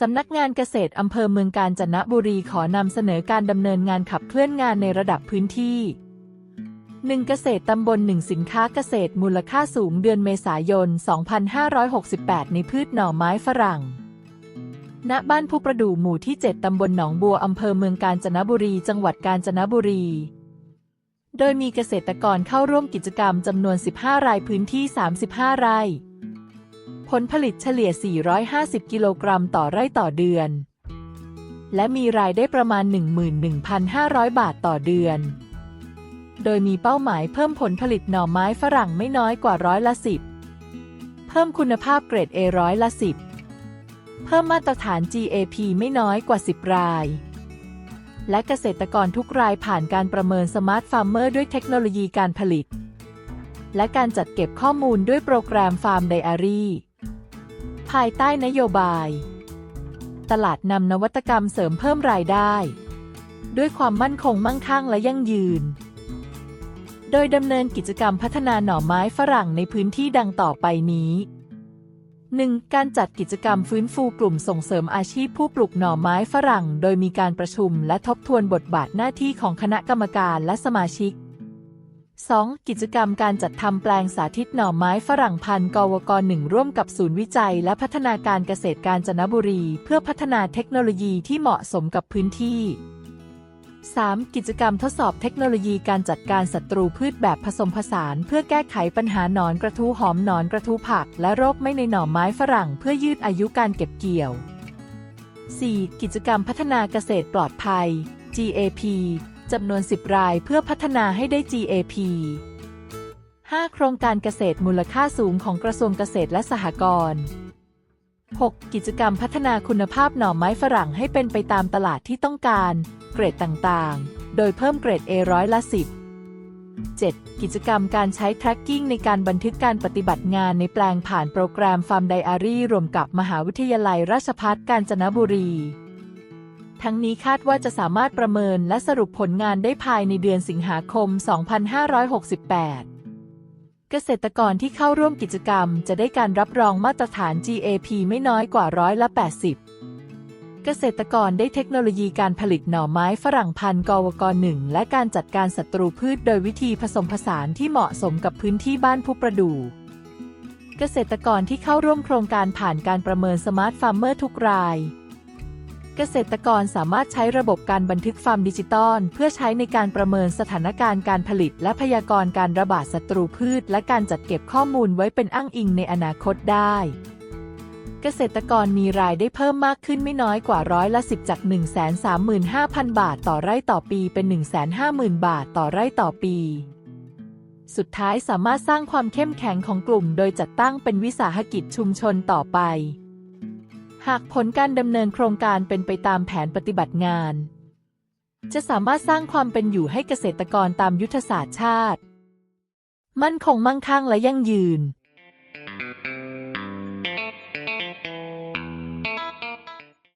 สำนักงานเกษตรอำเภอเมืองกาญจนบุรีขอนำเสนอการดำเนินงานขับเคลื่อนงานในระดับพื้นที่ 1. เกษตรตำบล 1 สินค้าเกษตรมูลค่าสูงเดือนเมษายน 2568 ในพืชหน่อไม้ฝรั่ง ณ บ้านผู้ประดู่หมู่ที่ 7 ตำบลหนองบัวอำเภอเมืองกาญจนบุรี จังหวัดกาญจนบุรี โดยมีเกษตรกรเข้าร่วมกิจกรรมจำนวน 15 รายพื้นที่ 35 ไร่ ลผลิตเฉลี่ย 450 กิโลกรัมต่อไร่ต่อเดือน และมีรายได้ประมาณ 11,500 บาทต่อเดือน โดยมีเป้าหมายเพิ่มผลผลิตหน่อไม้ฝรั่งไม่น้อยกว่าร้อยละ10เพิ่มคุณภาพเกรด A ร้อยละ10เพิ่มมาตรฐาน GAP ไม่น้อยกว่า 10 ราย และเกษตรกรทุกรายผ่านการประเมินสมาร์ทฟาร์มเมอร์ด้วยเทคโนโลยีการผลิตและการจัดเก็บข้อมูลด้วยโปรแกรมฟาร์มไดอารี่ ภายใต้นโยบาย ตลาดนำนวัตกรรมเสริมเพิ่มรายได้ ด้วยความมั่นคงมั่งคั่งและยั่งยืน โดยดำเนินกิจกรรมพัฒนาหน่อไม้ฝรั่งในพื้นที่ดังต่อไปนี้ 1. การจัดกิจกรรมฟื้นฟูกลุ่มส่งเสริมอาชีพผู้ปลูกหน่อไม้ฝรั่ง โดยมีการประชุมและทบทวนบทบาทหน้าที่ของคณะกรรมการและสมาชิก 2. กิจกรรมการจัดทำแปลงสาธิตหน่อไม้ฝรั่งพันธุ์กวกหนึ่งร่วมกับศูนย์วิจัยและพัฒนาการเกษตรกาญจนบุรี เพื่อพัฒนาเทคโนโลยีที่เหมาะสมกับพื้นที่ 3. กิจกรรมทดสอบเทคโนโลยีการจัดการศัตรูพืชแบบผสมผสาน เพื่อแก้ไขปัญหาหนอนกระทู้หอมหนอนกระทู้ผัก และโรคไม่ในหน่อไม้ฝรั่ง เพื่อยืดอายุการเก็บเกี่ยว 4. กิจกรรมพัฒนาเกษตรปลอดภัย GAP จำนวน 10 รายเพื่อพัฒนาให้ได้ GAP 5. โครงการเกษตรมูลค่าสูงของกระทรวงเกษตรและสหกรณ์ 6. กิจกรรมพัฒนาคุณภาพหน่อไม้ฝรั่งให้เป็นไปตามตลาดที่ต้องการ เกรดต่างๆ โดยเพิ่มเกรด A ร้อยละ 10 7. กิจกรรมการใช้ tracking ในการบันทึกการปฏิบัติงานในแปลงผ่านโปรแกรม Farm Diary รวมกับมหาวิทยาลัยราชภัฏกาญจนบุรี ทั้งนี้คาดว่าจะสามารถประเมินและสรุปผลงานได้ภายในเดือนสิงหาคม 2568เกษตรกรที่เข้าร่วมกิจกรรม จะได้การรับรองมาตรฐาน GAP ไม่น้อยกว่าร้อยละ 80 เกษตรกรได้เทคโนโลยีการผลิตหน่อไม้ฝรั่งพันธุ์กวกหนึ่งและการจัดการศัตรูพืชโดยวิธีผสมผสานที่เหมาะสมกับพื้นที่บ้านผู้ประดู่ เกษตรกรที่เข้าร่วมโครงการผ่านการประเมินสมาร์ทฟาร์มเมอร์ทุกราย เกษตรกรสามารถใช้ระบบการบันทึกฟาร์มดิจิตอลเพื่อใช้ในการประเมินสถานการณ์การผลิต และพยากรณ์การระบาดศัตรูพืช และการจัดเก็บข้อมูลไว้เป็นอ้างอิงในอนาคตได้ เกษตรกรมีรายได้เพิ่มมากขึ้นไม่น้อยกว่าร้อยละ10จาก 135,000 บาทต่อไร่ต่อปีเป็น 150,000 บาทต่อไร่ต่อปีสุดท้ายสามารถสร้างความเข้มแข็งของกลุ่ม โดยจัดตั้งเป็นวิสาหกิจชุมชนต่อไป หากผลการดำเนินโครงการเป็นไปตามแผนปฏิบัติงาน จะสามารถสร้างความเป็นอยู่ให้เกษตรกรตามยุทธศาสตร์ชาติ มั่นคงมั่งคั่งและยั่งยืน